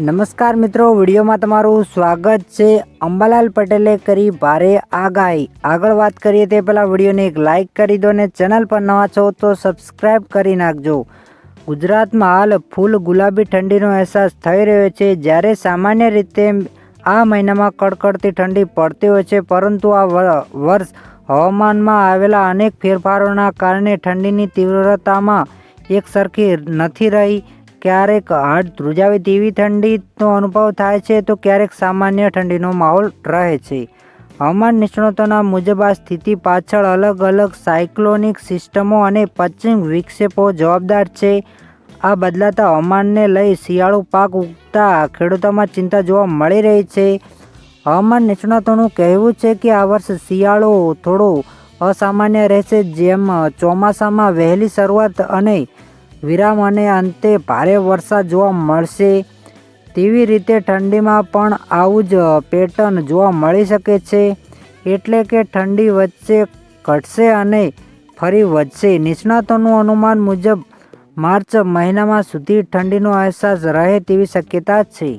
નમસ્કાર મિત્રો, વિડીયોમાં તમારું સ્વાગત છે. અંબાલાલ પટેલે કરી ભારે આગાહી. આગળ વાત કરીએ તે પહેલાં વિડીયોને એક લાઇક કરી દો ને ચેનલ પર નવા છો તો સબસ્ક્રાઈબ કરી નાખજો. ગુજરાતમાં હાલ ફૂલ ગુલાબી ઠંડીનો અહેસાસ થઈ રહ્યો છે. જ્યારે સામાન્ય રીતે આ મહિનામાં કડકડતી ઠંડી પડતી હોય છે, પરંતુ આ વર- વર્ષ હવામાનમાં આવેલા અનેક ફેરફારોના કારણે ઠંડીની તીવ્રતામાં એક સરખી નથી રહી. ક્યારેક હાડ ધ્રુજાવે તેવી ઠંડીનો અનુભવ થાય છે, તો ક્યારેક સામાન્ય ઠંડીનો માહોલ રહે છે. હવામાન નિષ્ણાતોના મુજબ આ સ્થિતિ પાછળ અલગ અલગ સાયક્લોનિક સિસ્ટમો અને પશ્ચિમ વિક્ષેપો જવાબદાર છે. આ બદલાતા હવામાનને લઈ શિયાળુ પાક ઉગતા ખેડૂતોમાં ચિંતા જોવા મળી રહી છે. હવામાન નિષ્ણાતોનું કહેવું છે કે આ વર્ષે શિયાળો થોડો અસામાન્ય રહેશે, જેમ ચોમાસામાં વહેલી શરૂઆત અને વિરામ અને અંતે ભારે વરસાદ જોવા મળશે. તેવી રીતે ઠંડીમાં પણ આવું જ પેટર્ન જોવા મળી શકે છે. એટલે કે ઠંડી વચ્ચે ઘટશે અને ફરી વધશે. નિષ્ણાતોનું અનુમાન મુજબ, માર્ચ મહિનામાં સુધી ઠંડીનો અહેસાસ રહે તેવી શક્યતા છે.